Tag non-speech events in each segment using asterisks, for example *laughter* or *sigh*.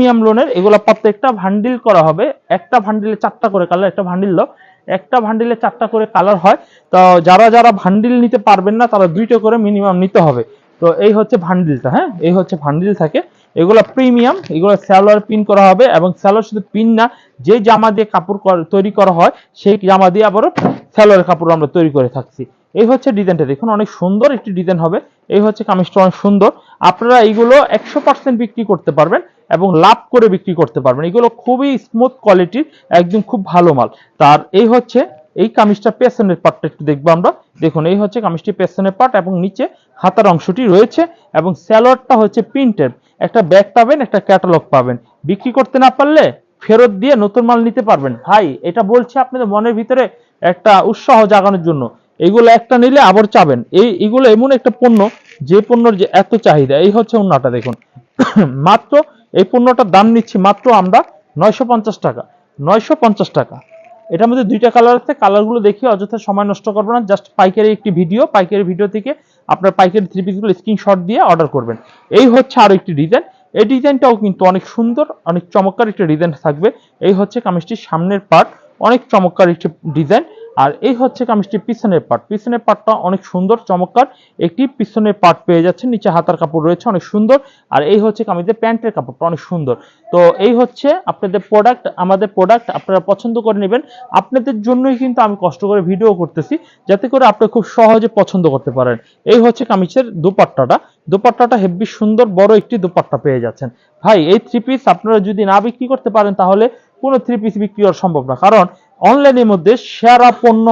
Premium লোনের, এগুলো প্রত্যেকটা ভান্ডিল করা হবে। একটা ভান্ডিলে চারটা করে কালার একটা ভান্ডিল দাও। একটা ভান্ডিলে চারটা করে কালার হয়, তো যারা যারা ভান্ডিল নিতে পারবেন না, তারা দুইটা করে মিনিমাম নিতে হবে। তো এই হচ্ছে ভান্ডিলটা হ্যাঁ? এই হচ্ছে ভান্ডিল থাকে। এগুলো প্রিমিয়াম, এগুলো স্যালোয়ার পিন করা হবে এবং স্যালোয়ার শুধু পিন না, যে জামা দিয়ে কাপড় তৈরি করা হয়, সেই জামা দিয়ে আবারও স্যালোয়ার কাপড় আমরা তৈরি করে থাকছি। এই হচ্ছে ডিজাইনটা, দেখুন অনেক সুন্দর একটি ডিজাইন হবে। এই হচ্ছে কামিজটা অনেক সুন্দর। আপনারা এইগুলো একশো পার্সেন্ট বিক্রি করতে পারবেন। এবং লাভ করে বিক্রি করতে পারবেন। এগুলো খুবই স্মুথ কোয়ালিটির একদম খুব ভালো মাল। তার এই হচ্ছে, এই কামিজটা পেছনের পার্টটা একটু দেখব আমরা। দেখুন, এই হচ্ছে কামিজটি পেছনের পার্ট এবং নিচে হাতার অংশটি রয়েছে এবং স্যালোয়ারটা হচ্ছে প্রিন্টের একটা ব্যাগ পাবেন, একটা ক্যাটালগ পাবেন। বিক্রি করতে না পারলে ফেরত দিয়ে নতুন মাল নিতে পারবেন। ভাই, এটা বলছি আপনাদের মনের ভিতরে একটা উৎসাহ জাগানোর জন্য। এগুলো একটা নিলে আবার চাবেন। এই, এগুলো এমন একটা পণ্য, যে পণ্যর যে এত চাহিদা, এই হচ্ছে অন্যটা দেখুন। *coughs* মাত্র এই পণ্যটার দাম নিচ্ছি মাত্র আমরা নয়শো পঞ্চাশ টাকা, নয়শো পঞ্চাশ টাকা। এটার মধ্যে দুইটা কালার আছে কালারগুলো দেখি অযথা সময় নষ্ট করব না জাস্ট পাইকারি একটি ভিডিও পাইকারি ভিডিও থেকে আপনার পাইকারি থ্রি পিসগুলো স্ক্রিনশট দিয়ে অর্ডার করবেন। এই হচ্ছে আরও একটি ডিজাইন এই ডিজাইনটাও কিন্তু অনেক সুন্দর, অনেক চমৎকার একটি ডিজাইন থাকবে। এই হচ্ছে কামিজটির সামনের পার্ট অনেক চমৎকার একটি ডিজাইন আর এই হচ্ছে কামিজটির পিছনের পার্ট পিছনের পার্টটা অনেক সুন্দর, চমৎকার। একটি পিছনের পার্ট পেয়ে যাচ্ছে, নিচে হাতার কাপড় রয়েছে, অনেক সুন্দর। আর এই হচ্ছে কামিজের প্যান্টের কাপড়টা অনেক সুন্দর। তো এই হচ্ছে আপনাদের প্রোডাক্ট আমাদের প্রোডাক্ট আপনারা পছন্দ করে নেবেন। আপনাদের জন্যই কিন্তু আমি কষ্ট করে ভিডিও করতেছি, যাতে করে আপনি খুব সহজে পছন্দ করতে পারেন। এই হচ্ছে কামিজের দুপাট্টাটা। দুপাট্টাটা হেভি সুন্দর, বড় একটি দুপাট্টা পেয়ে যাচ্ছেন। ভাই, এই থ্রি পিস আপনারা যদি না বিক্রি করতে পারেন, তাহলে কোনো থ্রি পিস বিক্রি করা সম্ভব না। কারণ অনলাইনের মধ্যে সেরা পণ্য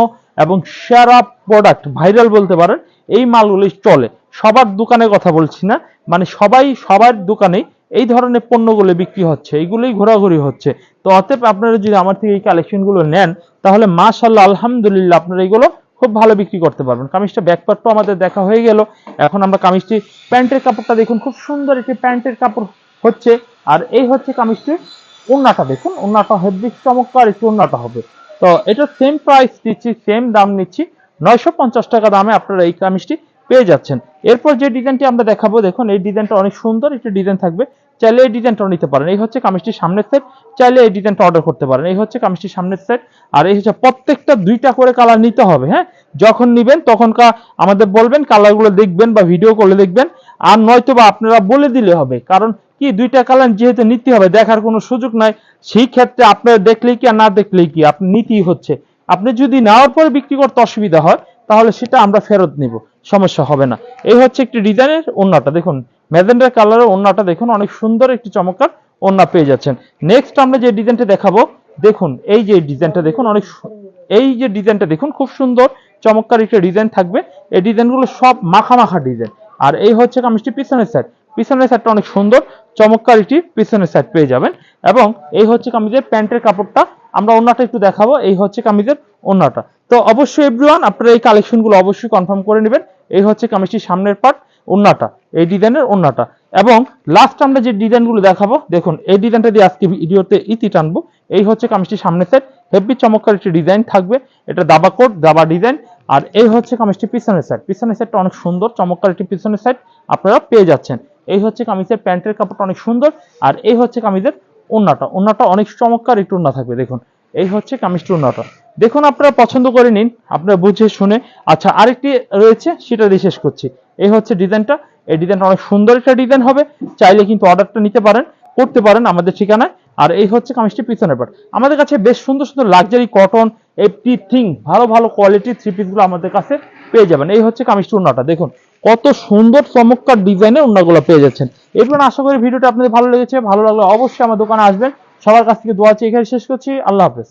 এবং সেরা প্রোডাক্ট ভাইরাল বলতে পারেন, এই মালগুলি চলে। সবার দোকানে কথা বলছি না মানে সবাই, সবার দোকানেই এই ধরনের পণ্যগুলো বিক্রি হচ্ছে, এইগুলোই ঘোরাঘুরি হচ্ছে। তো অতএব আপনারা যদি আমার থেকে এই কালেকশনগুলো নেন, তাহলে মাশাল্লাহ আলহামদুলিল্লাহ আপনারা এইগুলো খুব ভালো বিক্রি করতে পারবেন। কামিজটা ব্যাকপার্টও আমাদের দেখা হয়ে গেল। এখন আমরা কামিজটি প্যান্টের কাপড়টা দেখুন, খুব সুন্দর একটি প্যান্টের কাপড় হচ্ছে। আর এই হচ্ছে কামিজটি ওন্নাটা দেখুন ওন্নাটা হেভি চমৎকার একটু ওন্নাটা হবে। তো এটা সেম প্রাইস দিচ্ছি সেম দাম নিচ্ছি। নয়শো পঞ্চাশ টাকা দামে আপনারা এই কামিজটি পেয়ে যাচ্ছেন। এরপর যে ডিজাইনটি আমরা দেখাবো, দেখুন, এই ডিজাইনটা অনেক সুন্দর একটি ডিজাইন থাকবে। চাইলে এই ডিজাইনটাও নিতে পারেন। এই হচ্ছে কামিজটির সামনের সেট চাইলে এই ডিজাইনটা অর্ডার করতে পারেন। এই হচ্ছে কামিজটির সামনের সেট আর এই হচ্ছে প্রত্যেকটা দুইটা করে কালার নিতে হবে হ্যাঁ? যখন নিবেন তখন কা- আমাদের বলবেন কালারগুলো দেখবেন বা ভিডিও করলে দেখবেন। আর নয়তো বা আপনারা বলে দিলে হবে। কারণ কি দুইটা কালার যেহেতু নিতে হবে, দেখার কোনো সুযোগ নাই, সেই ক্ষেত্রে আপনারা দেখলেই কি আর না দেখলেই কি, আপনি নিতেই হচ্ছে। আপনি যদি নেওয়ার পরে বিক্রি করতে অসুবিধা হয়, তাহলে সেটা আমরা ফেরত নিব, সমস্যা হবে না। এই হচ্ছে একটি ডিজাইনের ওন্নাটা দেখুন, ম্যাজেন্ডার কালারের ওন্নাটা দেখুন, অনেক সুন্দর একটি চমৎকার ওন্না পেয়ে যাচ্ছেন। নেক্সট আমরা যে ডিজাইনটা দেখাবো, দেখুন, এই যে ডিজাইনটা দেখুন, অনেক এই যে ডিজাইনটা দেখুন, খুব সুন্দর, চমৎকার একটা ডিজাইন থাকবে। এই ডিজাইনগুলো সব মাখা মাখা ডিজাইন। আর এই হচ্ছে কামিজটি পিছনের সাইড পিছনের সাইডটা অনেক সুন্দর চমৎকার একটি পিছনের সাইড পেয়ে যাবেন। এবং এই হচ্ছে কামিজের প্যান্টের কাপড়টা। আমরা ওন্নাটা একটু দেখাবো, এই হচ্ছে কামিজের ওন্নাটা তো অবশ্যই এভরিওয়ান আপনারা এই কালেকশনগুলো অবশ্যই কনফার্ম করে নেবেন। এই হচ্ছে কামিজটির সামনের পার্ট ওন্নাটা এই ডিজাইনের ওন্নাটা এবং লাস্ট আমরা যে ডিজাইনগুলো দেখাবো, দেখুন, এই ডিজাইনটা দিয়ে আজকে ভিডিওতে ইতি টানবো। এই হচ্ছে কামিজটির সামনের সাইড হেভি চমৎকার একটি ডিজাইন থাকবে। এটা দাবা কোট, দাবা ডিজাইন আর এই হচ্ছে কামিজটি পিছনের সাইড পিছনের সাইডটা অনেক সুন্দর, চমৎকার একটি পিছনের সাইড আপনারা পেয়ে যাচ্ছেন। এই হচ্ছে কামিজের প্যান্টের কাপড়টা অনেক সুন্দর, আর এই হচ্ছে কামিজের ওন্নাটা ওন্নাটা অনেক চমৎকার একটু ওন্না থাকবে, দেখুন। এই হচ্ছে কামিজটি ওন্নাটা দেখুন আপনারা পছন্দ করে নিন, আপনারা বুঝে শুনে। আচ্ছা আরেকটি রয়েছে, সেটা দিয়ে শেষ করছি। এই হচ্ছে ডিজাইনটা। এই ডিজাইনটা অনেক সুন্দর একটা ডিজাইন হবে। চাইলে কিন্তু অর্ডারটা নিতে পারেন, করতে পারেন আমাদের ঠিকানায়। আর এই হচ্ছে কামিজটি পিছনের পার্ট আমাদের কাছে বেশ সুন্দর সুন্দর লাক্সারি কটন এভরিথিং ভালো ভালো কোয়ালিটির থ্রি পিসগুলো আমাদের কাছে পেয়ে যাবেন। এই হচ্ছে কামিজটি উন্নাটা দেখুন। কত সুন্দর চমৎকার ডিজাইনের ওনাগুলো পেয়ে যাচ্ছেন। এরপর আশা করি ভিডিওটা আপনাদের ভালো লেগেছে, ভালো লাগলে অবশ্যই আমার দোকানে আসবেন। সবার কাছ থেকে দোয়া চেয়ে এখানে শেষ করছি। আল্লাহ হাফেজ।